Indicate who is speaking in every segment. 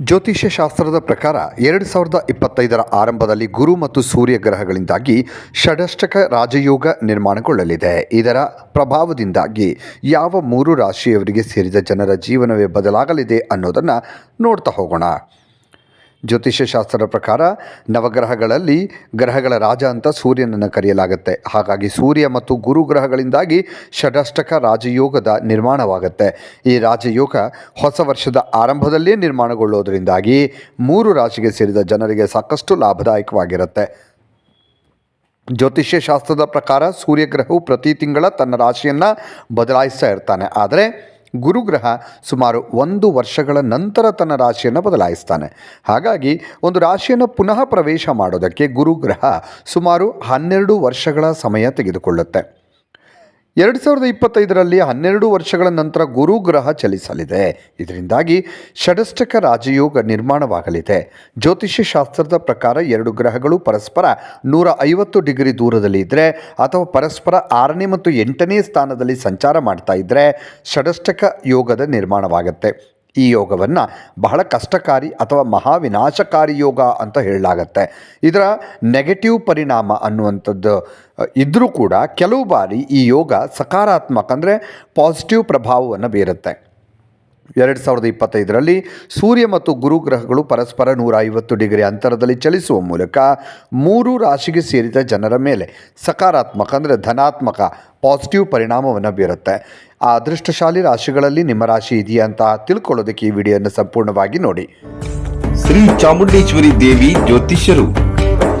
Speaker 1: ಜ್ಯೋತಿಷ್ಯ ಶಾಸ್ತ್ರದ ಪ್ರಕಾರ ಎರಡು ಸಾವಿರದ ಇಪ್ಪತ್ತೈದರ ಆರಂಭದಲ್ಲಿ ಗುರು ಮತ್ತು ಸೂರ್ಯ ಗ್ರಹಗಳಿಂದಾಗಿ ಷಡಷ್ಟಕ ರಾಜಯೋಗ ನಿರ್ಮಾಣಗೊಳ್ಳಲಿದೆ. ಇದರ ಪ್ರಭಾವದಿಂದಾಗಿ ಯಾವ ಮೂರು ರಾಶಿಯವರಿಗೆ ಸೇರಿದ ಜನರ ಜೀವನವೇ ಬದಲಾಗಲಿದೆ ಅನ್ನೋದನ್ನು ನೋಡ್ತಾ ಹೋಗೋಣ. ಜ್ಯೋತಿಷ್ಯ ಶಾಸ್ತ್ರದ ಪ್ರಕಾರ ನವಗ್ರಹಗಳಲ್ಲಿ ಗ್ರಹಗಳ ರಾಜ ಅಂತ ಸೂರ್ಯನನ್ನು ಕರೆಯಲಾಗುತ್ತೆ. ಹಾಗಾಗಿ ಸೂರ್ಯ ಮತ್ತು ಗುರು ಗ್ರಹಗಳಿಂದಾಗಿ ಷಡಷ್ಟಕ ರಾಜಯೋಗದ ನಿರ್ಮಾಣವಾಗುತ್ತೆ. ಈ ರಾಜಯೋಗ ಹೊಸ ವರ್ಷದ ಆರಂಭದಲ್ಲೇ ನಿರ್ಮಾಣಗೊಳ್ಳೋದರಿಂದಾಗಿ ಮೂರು ರಾಶಿಗೆ ಸೇರಿದ ಜನರಿಗೆ ಸಾಕಷ್ಟು ಲಾಭದಾಯಕವಾಗಿರುತ್ತೆ. ಜ್ಯೋತಿಷ್ಯ ಶಾಸ್ತ್ರದ ಪ್ರಕಾರ ಸೂರ್ಯಗ್ರಹವು ಪ್ರತಿ ತಿಂಗಳ ತನ್ನ ರಾಶಿಯನ್ನು ಬದಲಾಯಿಸ್ತಾ ಇರ್ತಾನೆ. ಆದರೆ ಗುರುಗ್ರಹ ಸುಮಾರು ಒಂದು ವರ್ಷಗಳ ನಂತರ ತನ್ನ ರಾಶಿಯನ್ನು ಬದಲಾಯಿಸ್ತಾನೆ. ಹಾಗಾಗಿ ಒಂದು ರಾಶಿಯನ್ನು ಪುನಃ ಪ್ರವೇಶ ಮಾಡೋದಕ್ಕೆ ಗುರುಗ್ರಹ ಸುಮಾರು ಹನ್ನೆರಡು ವರ್ಷಗಳ ಸಮಯ ತೆಗೆದುಕೊಳ್ಳುತ್ತೆ. ಎರಡು ಸಾವಿರದ ಇಪ್ಪತ್ತೈದರಲ್ಲಿ ಹನ್ನೆರಡು ವರ್ಷಗಳ ನಂತರ ಗುರುಗ್ರಹ ಚಲಿಸಲಿದೆ. ಇದರಿಂದಾಗಿ ಷಡಷ್ಟಕ ರಾಜಯೋಗ ನಿರ್ಮಾಣವಾಗಲಿದೆ. ಜ್ಯೋತಿಷ್ಯ ಶಾಸ್ತ್ರದ ಪ್ರಕಾರ ಎರಡು ಗ್ರಹಗಳು ಪರಸ್ಪರ ನೂರ ಐವತ್ತು ಡಿಗ್ರಿ ದೂರದಲ್ಲಿ ಇದ್ದರೆ ಅಥವಾ ಪರಸ್ಪರ ಆರನೇ ಮತ್ತು ಎಂಟನೇ ಸ್ಥಾನದಲ್ಲಿ ಸಂಚಾರ ಮಾಡ್ತಾ ಇದ್ದರೆ ಷಡಷ್ಟಕ ಯೋಗದ ನಿರ್ಮಾಣವಾಗುತ್ತೆ. ಈ ಯೋಗವನ್ನು ಬಹಳ ಕಷ್ಟಕಾರಿ ಅಥವಾ ಮಹಾವಿನಾಶಕಾರಿ ಯೋಗ ಅಂತ ಹೇಳಲಾಗತ್ತೆ. ಇದರ ನೆಗೆಟಿವ್ ಪರಿಣಾಮ ಅನ್ನುವಂಥದ್ದು ಇದ್ದರೂ ಕೂಡ ಕೆಲವು ಬಾರಿ ಈ ಯೋಗ ಸಕಾರಾತ್ಮಕ ಅಂದರೆ ಪಾಸಿಟಿವ್ ಪ್ರಭಾವವನ್ನು ಬೀರುತ್ತೆ. ಎರಡು ಸಾವಿರದ ಇಪ್ಪತ್ತೈದರಲ್ಲಿ ಸೂರ್ಯ ಮತ್ತು ಗುರು ಗ್ರಹಗಳು ಪರಸ್ಪರ ನೂರ ಐವತ್ತು ಡಿಗ್ರಿ ಅಂತರದಲ್ಲಿ ಚಲಿಸುವ ಮೂಲಕ ಮೂರು ರಾಶಿಗೆ ಸೇರಿದ ಜನರ ಮೇಲೆ ಸಕಾರಾತ್ಮಕ ಅಂದರೆ ಧನಾತ್ಮಕ ಪಾಸಿಟಿವ್ ಪರಿಣಾಮವನ್ನು ಬೀರುತ್ತೆ. ಆ ಅದೃಷ್ಟಶಾಲಿ ರಾಶಿಗಳಲ್ಲಿ ನಿಮ್ಮ ರಾಶಿ ಇದೆಯಾ ಅಂತ ತಿಳ್ಕೊಳ್ಳೋದಕ್ಕೆ ಈ ವಿಡಿಯೋನ ಸಂಪೂರ್ಣವಾಗಿ ನೋಡಿ.
Speaker 2: ಶ್ರೀ ಚಾಮುಂಡೇಶ್ವರಿ ದೇವಿ ಜ್ಯೋತಿಷ್ಯರು.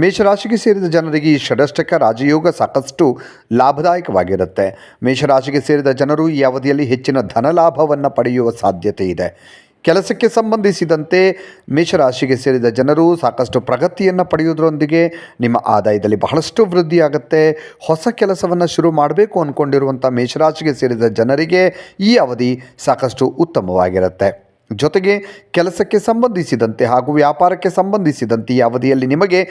Speaker 1: ಮೇಷರಾಶಿಗೆ ಸೇರಿದ ಜನರಿಗೆ ಈ ಷಡಷ್ಟಕ ರಾಜಯೋಗ ಸಾಕಷ್ಟು ಲಾಭದಾಯಕವಾಗಿರುತ್ತೆ. ಮೇಷರಾಶಿಗೆ ಸೇರಿದ ಜನರು ಈ ಅವಧಿಯಲ್ಲಿ ಹೆಚ್ಚಿನ ಧನಲಾಭವನ್ನು ಪಡೆಯುವ ಸಾಧ್ಯತೆ ಇದೆ. ಕೆಲಸಕ್ಕೆ ಸಂಬಂಧಿಸಿದಂತೆ ಮೇಷರಾಶಿಗೆ ಸೇರಿದ ಜನರು ಸಾಕಷ್ಟು ಪ್ರಗತಿಯನ್ನು ಪಡೆಯುವುದರೊಂದಿಗೆ ನಿಮ್ಮ ಆದಾಯದಲ್ಲಿ ಬಹಳಷ್ಟು ವೃದ್ಧಿಯಾಗುತ್ತೆ. ಹೊಸ ಕೆಲಸವನ್ನು ಶುರು ಮಾಡಬೇಕು ಅಂದ್ಕೊಂಡಿರುವಂಥ ಮೇಷರಾಶಿಗೆ ಸೇರಿದ ಜನರಿಗೆ ಈ ಅವಧಿ ಸಾಕಷ್ಟು ಉತ್ತಮವಾಗಿರುತ್ತೆ. ಜೊತೆಗೆ ಕೆಲಸಕ್ಕೆ ಸಂಬಂಧಿಸಿದಂತೆ ಹಾಗೂ ವ್ಯಾಪಾರಕ್ಕೆ ಸಂಬಂಧಿಸಿದಂತೆ ಈ ಅವಧಿಯಲ್ಲಿ ನಿಮಗೆ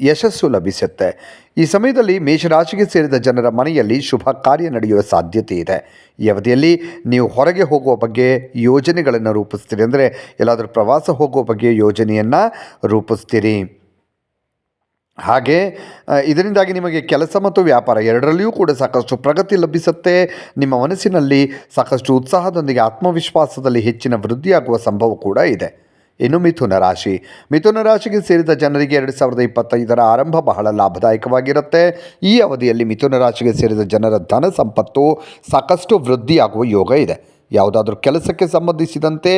Speaker 1: ಯಶಸ್ಸು ಲಭಿಸುತ್ತೆ. ಈ ಸಮಯದಲ್ಲಿ ಮೇಷರಾಶಿಗೆ ಸೇರಿದ ಜನರ ಮನೆಯಲ್ಲಿ ಶುಭ ಕಾರ್ಯ ನಡೆಯುವ ಸಾಧ್ಯತೆ ಇದೆ. ಈ ಅವಧಿಯಲ್ಲಿ ನೀವು ಹೊರಗೆ ಹೋಗುವ ಬಗ್ಗೆ ಯೋಜನೆಗಳನ್ನು ರೂಪಿಸ್ತೀರಿ. ಅಂದರೆ ಎಲ್ಲಾದರೂ ಪ್ರವಾಸ ಹೋಗುವ ಬಗ್ಗೆ ಯೋಜನೆಯನ್ನು ರೂಪಿಸ್ತೀರಿ. ಹಾಗೆ ಇದರಿಂದಾಗಿ ನಿಮಗೆ ಕೆಲಸ ಮತ್ತು ವ್ಯಾಪಾರ ಎರಡರಲ್ಲಿಯೂ ಕೂಡ ಸಾಕಷ್ಟು ಪ್ರಗತಿ ಲಭಿಸುತ್ತೆ. ನಿಮ್ಮ ಮನಸ್ಸಿನಲ್ಲಿ ಸಾಕಷ್ಟು ಉತ್ಸಾಹದೊಂದಿಗೆ ಆತ್ಮವಿಶ್ವಾಸದಲ್ಲಿ ಹೆಚ್ಚಿನ ವೃದ್ಧಿಯಾಗುವ ಸಂಭವ ಕೂಡ ಇದೆ. ಇನ್ನು ಮಿಥುನ ರಾಶಿ. ಮಿಥುನ ರಾಶಿಗೆ ಸೇರಿದ ಜನರಿಗೆ ಎರಡು ಸಾವಿರದ ಇಪ್ಪತ್ತೈದರ ಆರಂಭ ಬಹಳ ಲಾಭದಾಯಕವಾಗಿರುತ್ತೆ. ಈ ಅವಧಿಯಲ್ಲಿ ಮಿಥುನ ರಾಶಿಗೆ ಸೇರಿದ ಜನರ ಧನ ಸಂಪತ್ತು ಸಾಕಷ್ಟು ವೃದ್ಧಿಯಾಗುವ ಯೋಗ ಇದೆ. ಯಾವುದಾದ್ರೂ ಕೆಲಸಕ್ಕೆ ಸಂಬಂಧಿಸಿದಂತೆ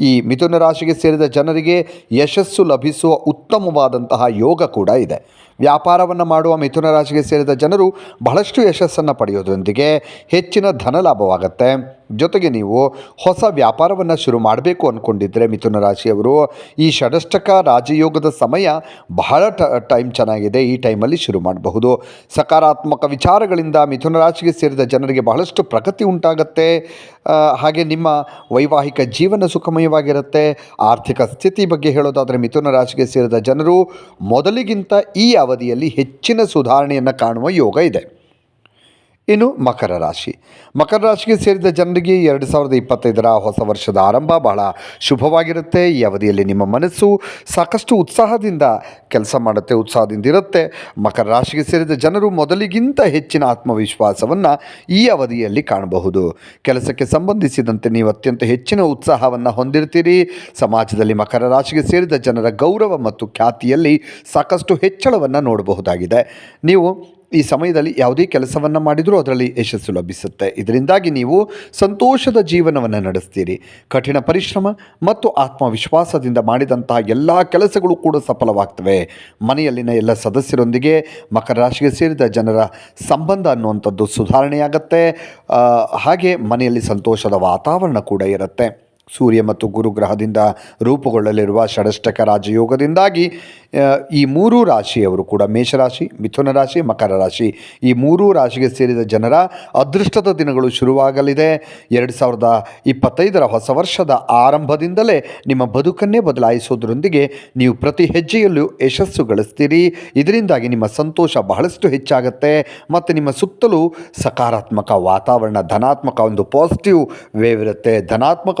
Speaker 1: ಈ ಮಿಥುನ ರಾಶಿಗೆ ಸೇರಿದ ಜನರಿಗೆ ಯಶಸ್ಸು ಲಭಿಸುವ ಉತ್ತಮವಾದಂತಹ ಯೋಗ ಕೂಡ ಇದೆ. ವ್ಯಾಪಾರವನ್ನು ಮಾಡುವ ಮಿಥುನ ರಾಶಿಗೆ ಸೇರಿದ ಜನರು ಬಹಳಷ್ಟು ಯಶಸ್ಸನ್ನು ಪಡೆಯೋದ್ರೊಂದಿಗೆ ಹೆಚ್ಚಿನ ಧನ ಲಾಭವಾಗುತ್ತೆ ಜೊತೆಗೆ ನೀವು ಹೊಸ ವ್ಯಾಪಾರವನ್ನು ಶುರು ಮಾಡಬೇಕು ಅಂದ್ಕೊಂಡಿದ್ದರೆ ಮಿಥುನ ರಾಶಿಯವರು, ಈ ಷಡಷ್ಟಕ ರಾಜಯೋಗದ ಸಮಯ ಬಹಳ ಟೈಮ್ ಚೆನ್ನಾಗಿದೆ, ಈ ಟೈಮಲ್ಲಿ ಶುರು ಮಾಡಬಹುದು. ಸಕಾರಾತ್ಮಕ ವಿಚಾರಗಳಿಂದ ಮಿಥುನ ರಾಶಿಗೆ ಸೇರಿದ ಜನರಿಗೆ ಬಹಳಷ್ಟು ಪ್ರಗತಿ ಉಂಟಾಗತ್ತೆ. ಹಾಗೆ ನಿಮ್ಮ ವೈವಾಹಿಕ ಜೀವನ ಸುಖಮಯವಾಗಿರುತ್ತೆ. ಆರ್ಥಿಕ ಸ್ಥಿತಿ ಬಗ್ಗೆ ಹೇಳೋದಾದರೆ ಮಿಥುನ ರಾಶಿಗೆ ಸೇರಿದ ಜನರು ಮೊದಲಿಗಿಂತ ಈ ಅವಧಿಯಲ್ಲಿ ಹೆಚ್ಚಿನ ಸುಧಾರಣೆಯನ್ನು ಕಾಣುವ ಯೋಗ ಇದೆ. ಇನ್ನು ಮಕರ ರಾಶಿ. ಮಕರ ರಾಶಿಗೆ ಸೇರಿದ ಜನರಿಗೆ ಎರಡು ಸಾವಿರದ ಇಪ್ಪತ್ತೈದರ ಹೊಸ ವರ್ಷದ ಆರಂಭ ಬಹಳ ಶುಭವಾಗಿರುತ್ತೆ. ಈ ಅವಧಿಯಲ್ಲಿ ನಿಮ್ಮ ಮನಸ್ಸು ಸಾಕಷ್ಟು ಉತ್ಸಾಹದಿಂದ ಕೆಲಸ ಮಾಡುತ್ತೆ, ಉತ್ಸಾಹದಿಂದ ಇರುತ್ತೆ. ಮಕರ ರಾಶಿಗೆ ಸೇರಿದ ಜನರು ಮೊದಲಿಗಿಂತ ಹೆಚ್ಚಿನ ಆತ್ಮವಿಶ್ವಾಸವನ್ನು ಈ ಅವಧಿಯಲ್ಲಿ ಕಾಣಬಹುದು. ಕೆಲಸಕ್ಕೆ ಸಂಬಂಧಿಸಿದಂತೆ ನೀವು ಅತ್ಯಂತ ಹೆಚ್ಚಿನ ಉತ್ಸಾಹವನ್ನು ಹೊಂದಿರ್ತೀರಿ. ಸಮಾಜದಲ್ಲಿ ಮಕರ ರಾಶಿಗೆ ಸೇರಿದ ಜನರ ಗೌರವ ಮತ್ತು ಖ್ಯಾತಿಯಲ್ಲಿ ಸಾಕಷ್ಟು ಹೆಚ್ಚಳವನ್ನು ನೋಡಬಹುದಾಗಿದೆ. ನೀವು ಈ ಸಮಯದಲ್ಲಿ ಯಾವುದೇ ಕೆಲಸವನ್ನು ಮಾಡಿದರೂ ಅದರಲ್ಲಿ ಯಶಸ್ಸು ಲಭಿಸುತ್ತೆ. ಇದರಿಂದಾಗಿ ನೀವು ಸಂತೋಷದ ಜೀವನವನ್ನು ನಡೆಸ್ತೀರಿ. ಕಠಿಣ ಪರಿಶ್ರಮ ಮತ್ತು ಆತ್ಮವಿಶ್ವಾಸದಿಂದ ಮಾಡಿದಂತಹ ಎಲ್ಲ ಕೆಲಸಗಳು ಕೂಡ ಸಫಲವಾಗ್ತವೆ. ಮನೆಯಲ್ಲಿನ ಎಲ್ಲ ಸದಸ್ಯರೊಂದಿಗೆ ಮಕರ ರಾಶಿಗೆ ಸೇರಿದ ಜನರ ಸಂಬಂಧ ಅನ್ನುವಂಥದ್ದು ಸುಧಾರಣೆಯಾಗತ್ತೆ. ಹಾಗೆ ಮನೆಯಲ್ಲಿ ಸಂತೋಷದ ವಾತಾವರಣ ಕೂಡ ಇರುತ್ತೆ. ಸೂರ್ಯ ಮತ್ತು ಗುರುಗ್ರಹದಿಂದ ರೂಪುಗೊಳ್ಳಲಿರುವ ಷಡಷ್ಟಕ ರಾಜಯೋಗದಿಂದಾಗಿ ಈ ಮೂರೂ ರಾಶಿಯವರು ಕೂಡ ಮೇಷರಾಶಿ, ಮಿಥುನ ರಾಶಿ, ಮಕರ ರಾಶಿ, ಈ ಮೂರೂ ರಾಶಿಗೆ ಸೇರಿದ ಜನರ ಅದೃಷ್ಟದ ದಿನಗಳು ಶುರುವಾಗಲಿದೆ. ಎರಡು ಸಾವಿರದ ಇಪ್ಪತ್ತೈದರ ಹೊಸ ವರ್ಷದ ಆರಂಭದಿಂದಲೇ ನಿಮ್ಮ ಬದುಕನ್ನೇ ಬದಲಾಯಿಸೋದರೊಂದಿಗೆ ನೀವು ಪ್ರತಿ ಹೆಜ್ಜೆಯಲ್ಲೂ ಯಶಸ್ಸು ಗಳಿಸ್ತೀರಿ. ಇದರಿಂದಾಗಿ ನಿಮ್ಮ ಸಂತೋಷ ಬಹಳಷ್ಟು ಹೆಚ್ಚಾಗುತ್ತೆ. ಮತ್ತು ನಿಮ್ಮ ಸುತ್ತಲೂ ಸಕಾರಾತ್ಮಕ ವಾತಾವರಣ, ಧನಾತ್ಮಕ ಒಂದು ಪಾಸಿಟಿವ್ ವೇವ್ ಇರುತ್ತೆ. ಧನಾತ್ಮಕ